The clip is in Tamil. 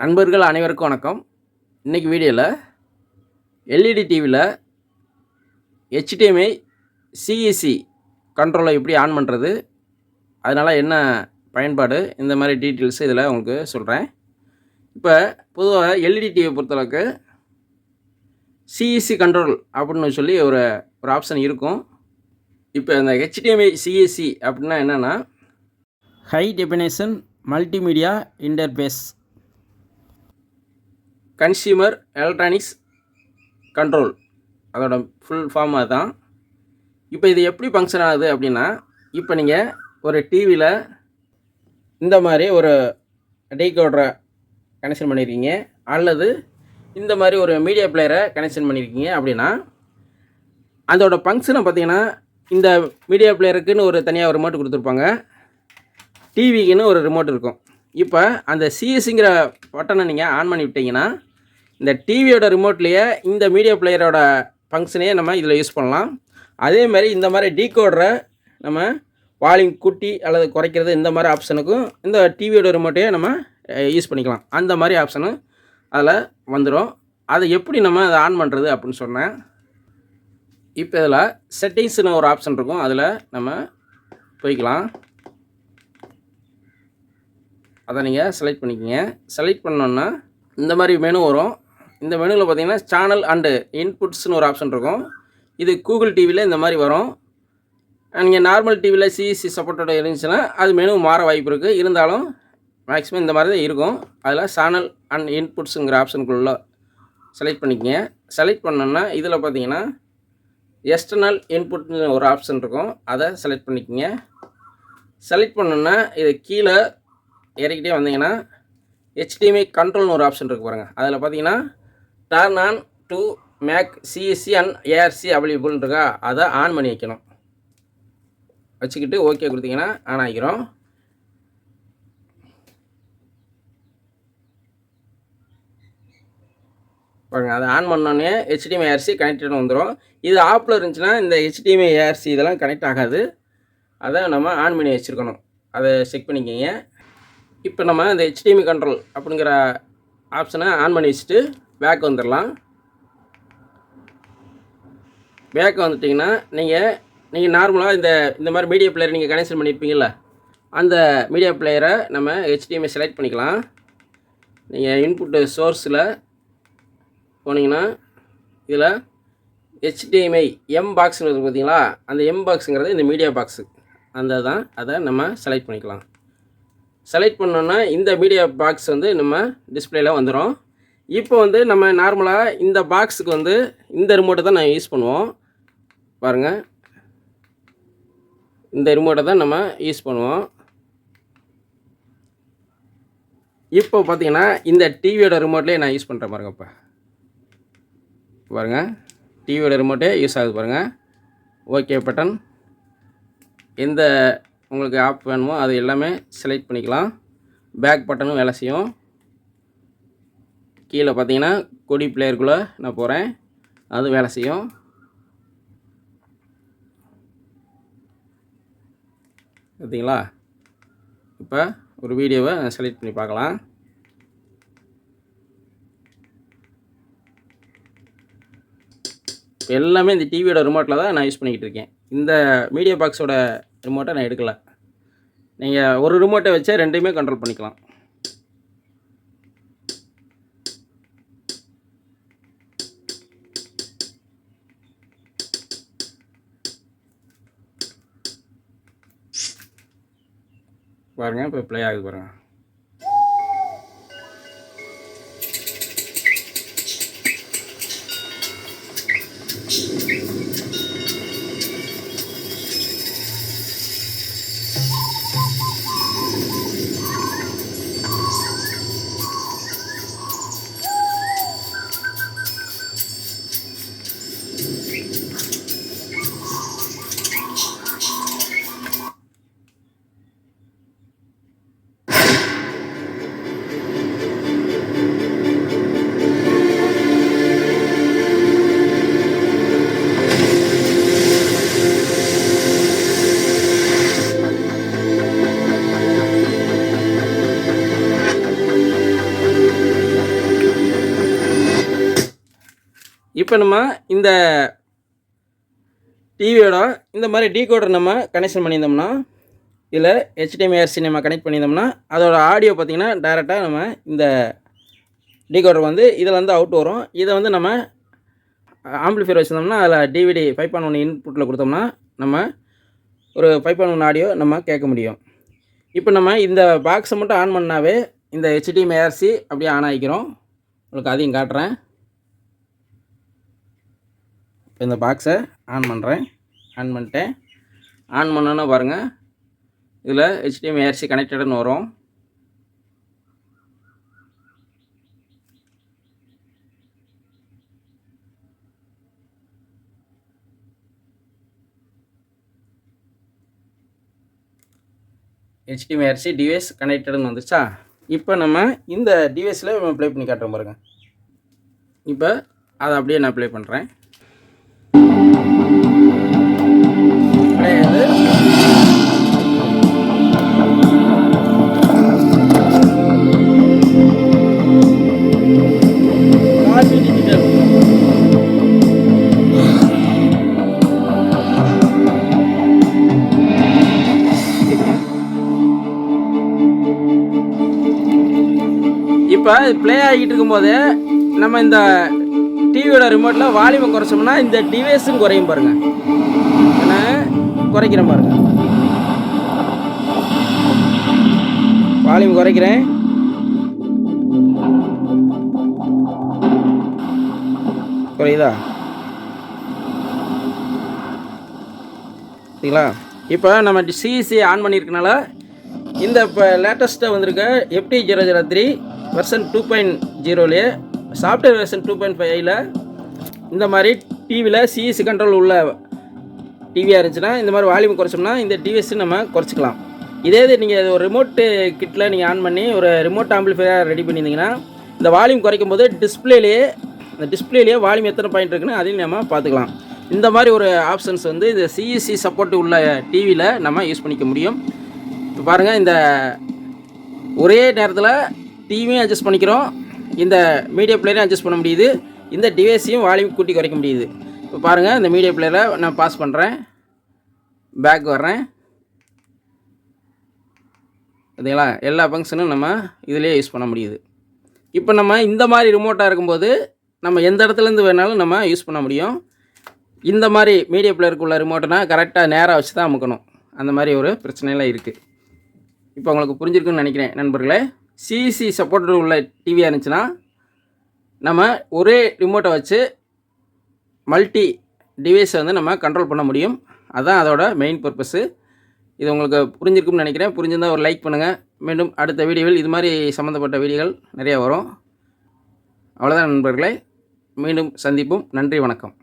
நண்பர்கள் அனைவருக்கும் வணக்கம். இன்றைக்கி வீடியோவில் எல்இடி டிவியில் ஹெச்டிஎம்ஐ சிஇசி கண்ட்ரோலை எப்படி ஆன் பண்ணுறது அதனால் என்ன பயன்பாடு இந்த மாதிரி டீட்டெயில்ஸ் இதில் உங்களுக்கு சொல்கிறேன் இப்போ பொதுவாக எல்இடி டிவியை பொறுத்தளவுக்கு சிஇசி கண்ட்ரோல் அப்படின்னு சொல்லி ஒரு ஒரு ஆப்ஷன் இருக்கும். இப்போ இந்த ஹெச்டிஎம்ஐ சிஇசி அப்படின்னா என்னென்னா high definition multimedia interface consumer electronics control. அதோட ஃபுல் ஃபார்ம் அதுதான். இப்போ இது எப்படி ஃபங்க்ஷன் ஆகுது அப்படின்னா இப்போ நீங்கள் ஒரு டிவியில் இந்த மாதிரி ஒரு டீகோடரை கனெக்ஷன் பண்ணியிருக்கீங்க அல்லது இந்த மாதிரி ஒரு மீடியா பிளேயரை கனெக்ஷன் பண்ணியிருக்கீங்க அப்படின்னா அதோட ஃபங்க்ஷனை பார்த்தீங்கன்னா இந்த மீடியா பிளேயருக்குன்னு ஒரு தனியாக ரிமோட் கொடுத்துருப்பாங்க. டிவிக்குன்னு ஒரு ரிமோட் இருக்கும். இப்போ அந்த சிஎஸ்சிங்கிற பட்டனை நீங்கள் ஆன் பண்ணி விட்டீங்கன்னா இந்த டிவியோட ரிமோட்லேயே இந்த மீடியா பிளேயரோட ஃபங்க்ஷனையே நம்ம இதில் யூஸ் பண்ணலாம். அதே மாதிரி இந்த மாதிரி டீகோடரை நம்ம வால்யூம் கூட்டி அல்லது குறைக்கிறது இந்த மாதிரி ஆப்ஷனுக்கும் இந்த டிவியோட ரிமோட்டையே நம்ம யூஸ் பண்ணிக்கலாம். அந்த மாதிரி ஆப்ஷனும் அதில் வந்துடும் அதை எப்படி நம்ம அதை ஆன் பண்ணுறது அப்படின்னு சொன்னேன். இப்போ இதில் செட்டிங்ஸ்னு ஒரு ஆப்ஷன் இருக்கும். அதில் நம்ம போய்க்கலாம். அதை நீங்கள் செலக்ட் பண்ணிக்கோங்க. செலக்ட் பண்ணோன்னா இந்த மாதிரி மெனு வரும். இந்த மெனுவில் பார்த்தீங்கன்னா சேனல் அண்டு இன்புட்ஸ்னு ஒரு ஆப்ஷன் இருக்கும். இது கூகுள் டிவியில் இந்த மாதிரி வரும். நீங்கள் நார்மல் டிவியில் சிஇசி சப்போர்ட்டோட இருந்துச்சுன்னா அது மெனு மாற வாய்ப்பு இருக்குது இருந்தாலும் மேக்ஸிமம் இந்த மாதிரி தான் இருக்கும். அதில் சேனல் அண்ட் இன்புட்ஸுங்கிற ஆப்ஷனுக்குள்ள செலக்ட் பண்ணிக்கங்க. செலக்ட் பண்ணோன்னா இதில் பார்த்தீங்கன்னா எக்ஸ்டர்னல் இன்புட்னு ஒரு ஆப்ஷன் இருக்கும். அதை செலக்ட் பண்ணிக்கோங்க. செலக்ட் பண்ணோன்னா இது கீழே இறக்கிட்டே வந்தீங்கன்னா ஹெச்டிஎம்ஐ கண்ட்ரோல்னு ஒரு ஆப்ஷன் இருக்குது பாருங்கள் அதில் பார்த்தீங்கன்னா turn on to make CSC and ARC அவைலபிள்னு இருக்கா? அதை ஆன் பண்ணி வைக்கணும். வச்சுக்கிட்டு ஓகே கொடுத்தீங்கன்னா ஆன் ஆகிக்கிறோம் பாருங்க அதை ஆன் பண்ணோடனே HDMI ஏஆர்சி கனெக்டட் வந்துடும் இது ஆப்பில் இருந்துச்சுன்னா இந்த ஹெச்டிஎம்ஏ ஏஆர்சி இதெல்லாம் கனெக்ட் ஆகாது. அதை நம்ம ஆன் பண்ணி வச்சுருக்கணும். அதை செக் பண்ணிக்கோங்க. இப்போ நம்ம இந்த ஹெச்டிஎம்ஐ கண்ட்ரோல் அப்படிங்கிற ஆப்ஷனை ஆன் பண்ணி வச்சுட்டு பேக் வந்துடலாம் பேக் வந்துட்டிங்கன்னா நீங்கள் நீங்கள் நார்மலாக இந்த இந்த மாதிரி மீடியா பிளேயர் நீங்கள் கனெக்ஷன் பண்ணியிருப்பீங்கள்ல அந்த மீடியா பிளேயரை நம்ம ஹெச்டிஎம்ஐ செலக்ட் பண்ணிக்கலாம். நீங்கள் இன்புட்டு சோர்ஸில் போனீங்கன்னா இதில் ஹெச்டிஎம்ஐ எம் பாக்ஸ்னு இருக்குது பார்த்தீங்களா அந்த எம் பாக்ஸுங்கிறது இந்த மீடியா பாக்ஸு அந்த தான் அதை நம்ம செலக்ட் பண்ணிக்கலாம். செலக்ட் பண்ணோன்னா இந்த மீடியா பாக்ஸ் வந்து நம்ம டிஸ்பிளேல வந்துடும் இப்போ வந்து நம்ம நார்மலாக இந்த பாக்ஸுக்கு வந்து இந்த ரிமோட்டை தான் நான் யூஸ் பண்ணுவோம். பாருங்கள் இந்த ரிமோட்டை தான் நம்ம யூஸ் பண்ணுவோம். இப்போ பார்த்தீங்கன்னா இந்த டிவியோட ரிமோட்லேயே நான் யூஸ் பண்ணுறேன் பாருங்கள் இப்போ பாருங்கள் டிவியோட ரிமோட்டே யூஸ் ஆகுது பாருங்கள் ஓகே பட்டன் எந்த உங்களுக்கு ஆப் வேணுமோ அது எல்லாமே செலக்ட் பண்ணிக்கலாம். பேக் பட்டனும் வேலை செய்யும். கீழே பார்த்தீங்கன்னா கொடி பிளேயருக்குள்ளே நான் போகிறேன் அது வேலை செய்யும். பார்த்தீங்களா இப்போ ஒரு வீடியோவை செலக்ட் பண்ணி பார்க்கலாம். இப்போ எல்லாமே இந்த டிவியோட ரிமோட்டில் தான் நான் யூஸ் பண்ணிக்கிட்டு இருக்கேன். இந்த மீடியா பாக்ஸோட ரிமோட்டை நான் எடுக்கலை. நீங்கள் ஒரு ரிமோட்டை வச்சே ரெண்டையுமே கண்ட்ரோல் பண்ணிக்கலாம். பாருங்க இப்போ ப்ளே ஆகுது பாருங்க இப்போ நம்ம இந்த டிவியோட இந்த மாதிரி டீகோடர் நம்ம கனெக்ஷன் பண்ணியிருந்தோம்னா இதில் ஹெச்டிஎம்ஏஆர்சி நம்ம கனெக்ட் பண்ணியிருந்தோம்னா அதோட ஆடியோ பார்த்திங்கன்னா டைரெக்டாக நம்ம இந்த டீகோடர் வந்து இதில் வந்து அவுட் வரும். இதை வந்து நம்ம ஆம்பிளிஃபையர் வச்சுருந்தோம்னா அதில் டிவிடி ஃபைவ் பாயிண்ட் ஒன் இன்புட்டில் கொடுத்தோம்னா நம்ம ஒரு ஃபைவ் பாயிண்ட் ஒன் ஆடியோ நம்ம கேட்க முடியும். இப்போ நம்ம இந்த பாக்ஸை மட்டும் ஆன் பண்ணாவே இந்த ஹெச்டிஎம்ஏஆர்சி அப்படியே ஆன் ஆகிக்கிறோம். உங்களுக்கு அதையும் காட்டுறேன். இப்போ இந்த பாக்ஸை ஆன் பண்ணுறேன் ஆன் பண்ணிட்டேன் ஆன் பண்ணோன்னா பாருங்கள் இதில் ஹெச்டிஎம்ஐஆர்சி கனெக்டடுன்னு வரும். ஹெச்டிஎம்ஐஆர்சி டிவைஸ் கனெக்டடுன்னு வந்துச்சா இப்போ நம்ம இந்த டிவைஸில் நம்ம ப்ளே பண்ணி காட்டுறோம் பாருங்கள் இப்போ அதை அப்படியே நான் ப்ளே பண்ணுறேன் இப்போ ப்ளே ஆகிட்டு இருக்கும்போது நம்ம இந்த டிவியோட ரிமோட்டில் வால்யூமை குறைச்சோம்னா இந்த டிவைஸும் குறையும் பாருங்கள் ஏன்னா குறைக்கிறேன் பாருங்கள் வால்யூம் குறைக்கிறேன். குறையுதா சரிங்களா? இப்போ நம்ம சிஇசி ஆன் பண்ணியிருக்கனால இந்த இப்போ லேட்டஸ்ட்டாக வந்திருக்க FT zero zero three version two point ஜீரோலேயே software version two point ஃபைவ்ல இந்த மாதிரி டிவியில் சிஇசி கண்ட்ரோல் உள்ள டிவியாக இருந்துச்சுன்னா இந்த மாதிரி வால்யூம் குறைச்சோம்னா இந்த டிவிஎஸ் நம்ம குறைச்சிக்கலாம். இதே இது நீங்கள் ஒரு ரிமோட்டு கிட்டில் நீங்கள் ஆன் பண்ணி ஒரு ரிமோட் ஆம்பிளிஃபையராக ரெடி பண்ணியிருந்தீங்கன்னா இந்த வால்யூம் குறைக்கும் போது டிஸ்பிளேலேயே இந்த டிஸ்பிளேலேயே வால்யூம் எத்தனை பாயிண்ட் இருக்குன்னு அதையும் நம்ம பார்த்துக்கலாம். இந்த மாதிரி ஒரு ஆப்ஷன்ஸ் வந்து இந்த சிஇசி சப்போர்ட் உள்ள டிவியில் நம்ம யூஸ் பண்ணிக்க முடியும். இப்போ பாருங்கள் இந்த ஒரே நேரத்தில் டிவியும் அட்ஜஸ்ட் பண்ணிக்கிறோம். இந்த மீடியா பிளேயரையும் அட்ஜஸ்ட் பண்ண முடியுது. இந்த டிவைஸையும் வால்யூம் கூட்டி குறைக்க முடியுது. இப்போ பாருங்கள் இந்த மீடியா பிளேயரை நான் பாஸ் பண்ணுறேன் பேக் வர்றேன். பார்த்தீங்களா? எல்லா ஃபங்க்ஷனும் நம்ம இதிலே யூஸ் பண்ண முடியுது. இப்போ நம்ம இந்த மாதிரி ரிமோட்டாக இருக்கும்போது நம்ம எந்த இடத்துலேருந்து வேணாலும் நம்ம யூஸ் பண்ண முடியும். இந்த மாதிரி மீடியா பிளேயருக்குள்ள ரிமோட்னா கரெக்டாக நேராக வச்சு தான் அமுக்கணும். அந்த மாதிரி ஒரு பிரச்சனையெல்லாம் இருக்குது இப்போ உங்களுக்கு புரிஞ்சிருக்குன்னு நினைக்கிறேன் நண்பர்களே. சிசி சப்போர்ட் உள்ள டிவியாக இருந்துச்சுன்னா நம்ம ஒரே ரிமோட்டை வச்சு மல்டி டிவைஸை வந்து நம்ம கண்ட்ரோல் பண்ண முடியும். அதுதான் அதோட மெயின் பர்பஸ்ஸு இது உங்களுக்கு புரிஞ்சிருக்கும்னு நினைக்கிறேன். புரிஞ்சிருந்தால் ஒரு லைக் பண்ணுங்கள் மீண்டும் அடுத்த வீடியோவில் இது மாதிரி சம்மந்தப்பட்ட வீடியோகள் நிறையா வரும். அவ்வளோதான் நண்பர்களே. மீண்டும் சந்திப்போம். நன்றி வணக்கம்.